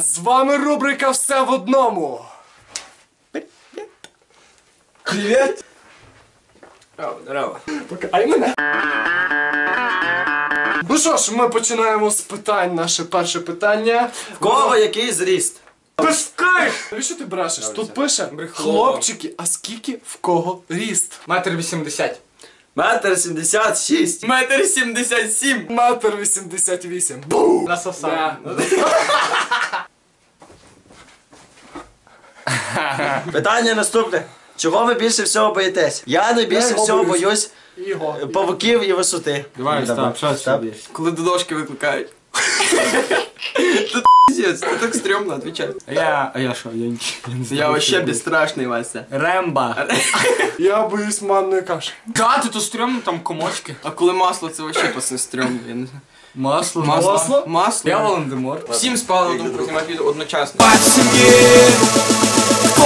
З вами рубрика Все в одному. Привіт! Здорово. Покай мене. Ну що ж, ми починаємо з питань. Наше перше питання. В кого який зріст? Пискай! Навіщо ти брешеш? Тут пише хлопчики, а скільки в кого ріст? Метр вісімдесят. Метр сімдесят шість. Метр сімдесят сім. Метр вісімдесят вісім. Бу! Насосав. Питання наступне. Чого ви більше всього боїтесь? Я найбільше всього боюсь. павуків і висоти. Давай, Остап, що Остап? Коли до дошки викликають. Пиздец, це так стрьомно, отвечай. А я, а я що, я нічого не знаю. Я вообще безстрашний, Вася. Ремба. Я боюсь манної каші. Та, ти то стрьомно, там комочки. А коли масло, це вообще пацан стрьомно, я не знаю. Масло. Масло? Масло? Я Волан-де-Мор. Всім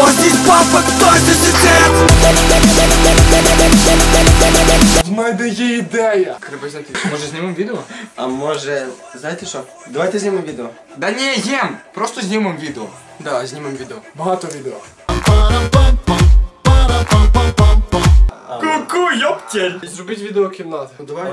на думку знімати відео одночасно. В мене є ідея. Треба. Може знімемо відео? А може, знаєте що? Давайте знімемо відео. Да ні, їм. Просто знімемо відео. Да, знімемо відео. Багато відео. Ку-ку, йоптель. Зробіть відео кімнати. Ну давай.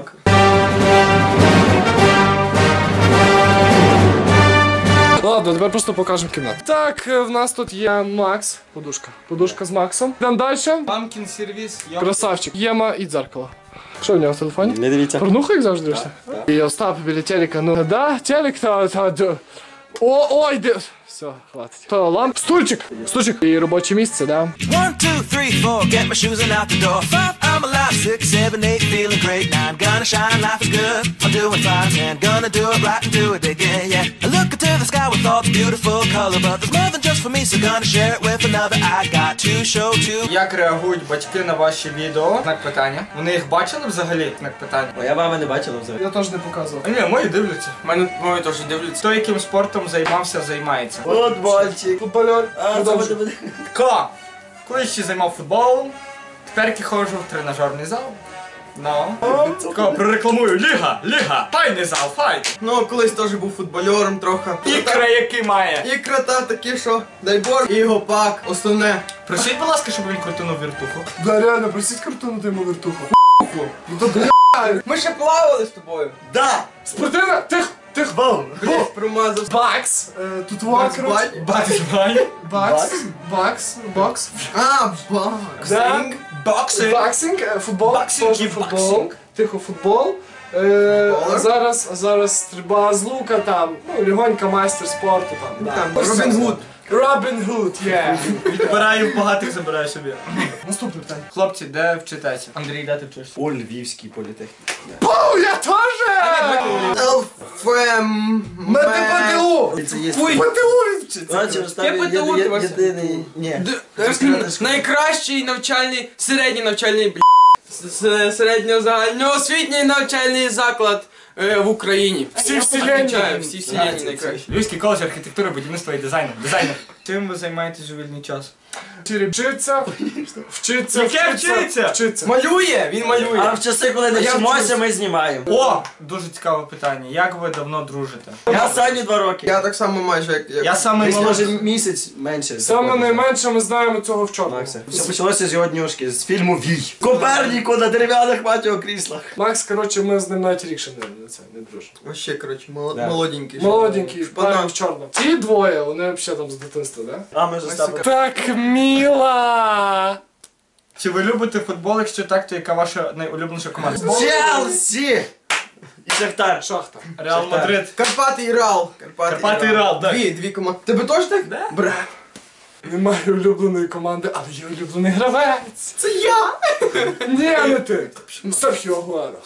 Ладно, тепер просто покажемо кімнату. Так, е, в нас тут є Макс. Подушка. Подушка з Максом. Йдемо далі. Мамкін сервіс. Красавчик. Єма і дзеркало. Що в нього в телефоні? Не дивіться. Порнуха, як завжди дивишся? І Остап біля телека, ну да, телек та, та, та. О, ой, де. Все, хватить. То ламп. Стульчик! Стульчик. І робоче місце, да. One, two, three, four, get my shoes and out the door. Five, I'm alive. Six, seven, eight, feeling great. Nine, gonna shine, life is good. I'm doing fine. Ten, gonna do it right and do it again, yeah. I look into the sky with all the beautiful color, but there's more than just for me, so gonna share it with another. I got to show to. Як реагують батьки на ваші відео? Знак питання. Вони їх бачили взагалі? Знак питання. Моя мама не бачила взагалі. Я теж не показував. А ні, мої дивляться. Мене мої теж дивляться. Хто яким спортом займався, займається. Футбольчик. Футбольор. А, Продовжуй. Ка. Колись ще займав футболом. Тепер ходжу в тренажерний зал. Ну. Тако, прорекламую. Ліга, ліга. Файний зал, файн. Ну, колись теж був футбольором трохи. Ікра, який має. І крота такі, що дай Бог, і його пак, основне. Просіть, будь ласка, щоб він крутинув віртуху. Да, реально, просіть картону йому вертуху. Ну то бля. Ми ще плавали з тобою. Да! Спортивна, тих, тих. Бум! Блять, промазав. Бакс. Е, Тут Бакс, бать. Бати знає. Бакс. Бакс. Бокс. А, бакс. Да. Боксинг. Боксинг, е, футбол, Боксинг теж і футбол, боксинг. тихо футбол. Е, а зараз, а зараз стрільба з лука там, ну, легонька майстер спорту там. да. Там, Ну, Робін. Гуд. Робін Гуд, є. Відбираю багатих, забираю собі. Наступне питання. Хлопці, де вчитеся? Андрій, де ти вчишся? У Львівський політехнік. О, я теж! ЛФМ. Ми ПТУ! Це є. ПТУ, єдиний. Ні. Найкращий навчальний, середній навчальний, бл***, с- с- середньозагальноосвітній навчальний заклад е, в Україні. Всі вселенні. Всі вселенні найкращі. Львівський коледж архітектури, будівництва і дизайну. Дизайнер. Чим ви займаєтесь у вільний час? Вчиться, вчиться, Яке вчиться? вчиться. Малює, він малює. А в часи, коли не вчимося, ми знімаємо. О! Дуже цікаве питання. Як ви давно дружите? Я останні два роки. Я так само майже як. як... Я самий Десь може молодший. місяць менше. Саме найменше ми знаємо цього вчора. Макса. Все почалося з його днюшки, з фільму Вій. Коперніку на дерев'яних матіо кріслах. Макс, коротше, ми з ним навіть рік ще не, не, це, не дружимо. Вообще, коротше, молод... Да. молоденький. Молоденький, Шпана. правильно, в чорному. Ті двоє, вони взагалі там з дитинства, да? А ми з Остапом. Так міла! Чи ви любите футбол? Якщо так, то яка ваша найулюбленіша команда? Челсі! І Шахтар. Шахта. Реал Мадрид. Карпати і Рал. Карпати, і Рал, так. Дві, дві команди. Тебе теж так? Да. Бра. Немає улюбленої команди, але є улюблений гравець. Це я! Ні, не ти. Серхіо Агуеро.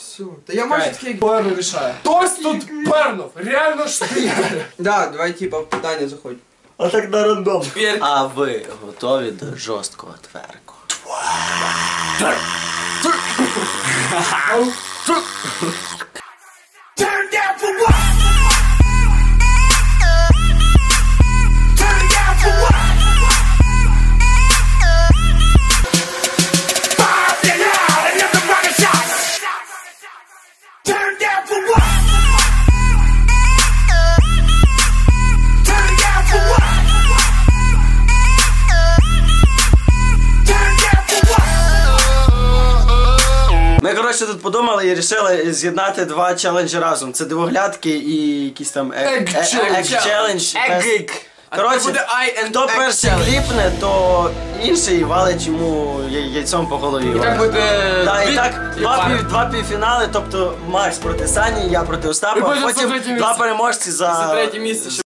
Та я майже такий. як- рішає. Хтось тут пернув. Реально ж ти. Да, давай типа в питання заходь. А так на рандом. А ви готові до жорсткого тверку? Turn ще тут подумали і вирішили з'єднати два челенджі разом. Це дивоглядки і якісь там Egg челендж. Еггик. А Коротше, хто перший кліпне, то інший валить йому яй- яйцом по голові. Так буде... Да, і так два, пів, два півфінали, тобто Макс проти Сані, я проти Остапа, потім два переможці за... За третє місце.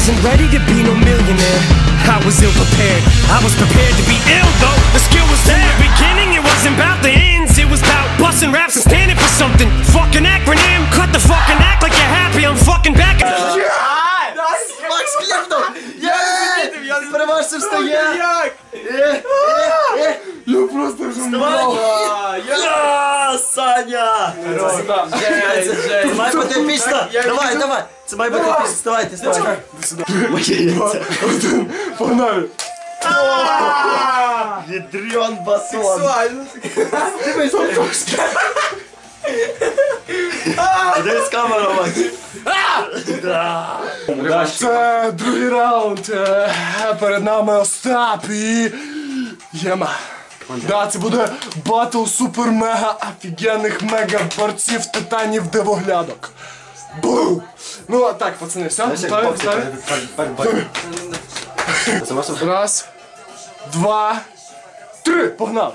Wasn't ready to be no millionaire. I was ill prepared. I was prepared to be ill though. The skill was there. In the beginning, it wasn't about the ends. It was about busting raps and standing for something. Fucking acronym. Cut the fucking act like you're happy. I'm fucking back. Макс кліпнув! Є! Переможцем стає! Як? Е, е, е. Я просто вже Давай! Я, Саня! Це має бути епічно! Я Давай, давай! Це має бути епічно! Вставайте, вставайте! Моє яйце! Погнали. Відрьон басон! Сексуально. Дивись камеру, Макс! Це другий раунд. Е, Перед нами Остап і Єма. Да, це буде батл супер-мега офігенних мега борців титанів дивоглядок. Бу! Ну а так, пацани, все? Готові? Готові? Раз, два, три, погнали!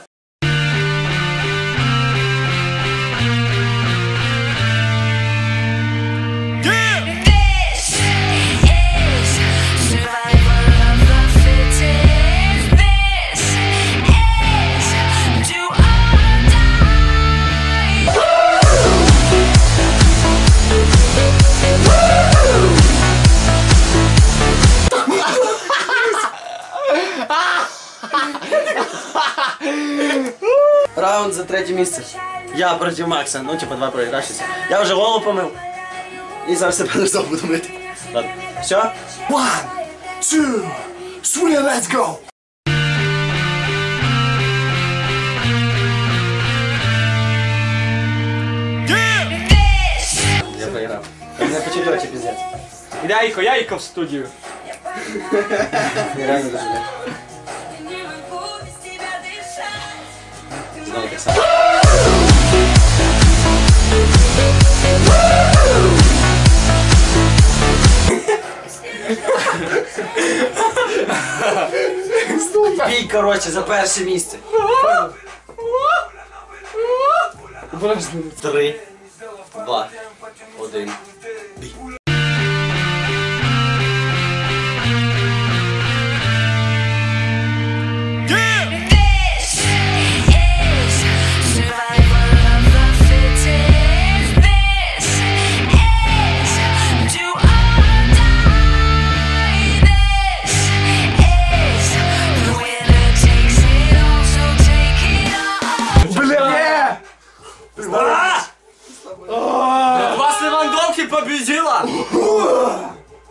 Раунд за третє місце. Я проти Макса, ну типа два проіграшися. Я вже голову помив. І зараз себе знову буду мити. Ладно. Все? One, two, three, let's go! Я проіграв. Не почекайте, піздець. Яйко, яйко в студію. Я реально дуже коротше, за перше місце. Три, два, один.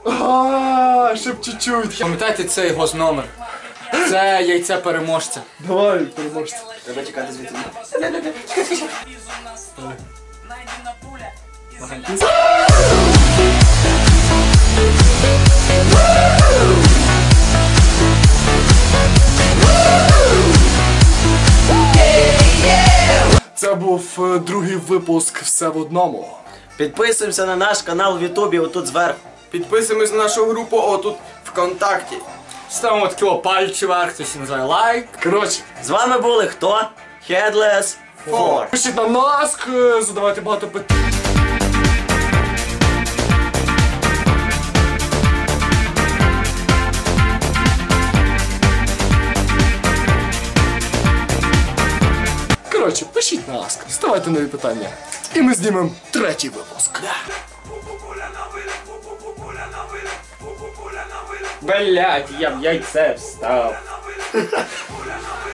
А, Щоб чуть-чуть. Пам'ятайте цей гозномер. Це яйце переможця. Давай, переможці. Треба чекати звідти. Це був е, другий випуск все в одному. Підписуємося на наш канал в Ютубі, отут зверху. Підписуємось на нашу групу отут ВКонтакті. Ставимо такого пальці вверх, хтось називає лайк. Коротше, З вами були хто? Headless 4. пишіть на нас, е, задавайте багато питань. Коротше, пишіть на нас, ставайте нові питання. І ми знімемо третій випуск. Блять, я в яйце встав.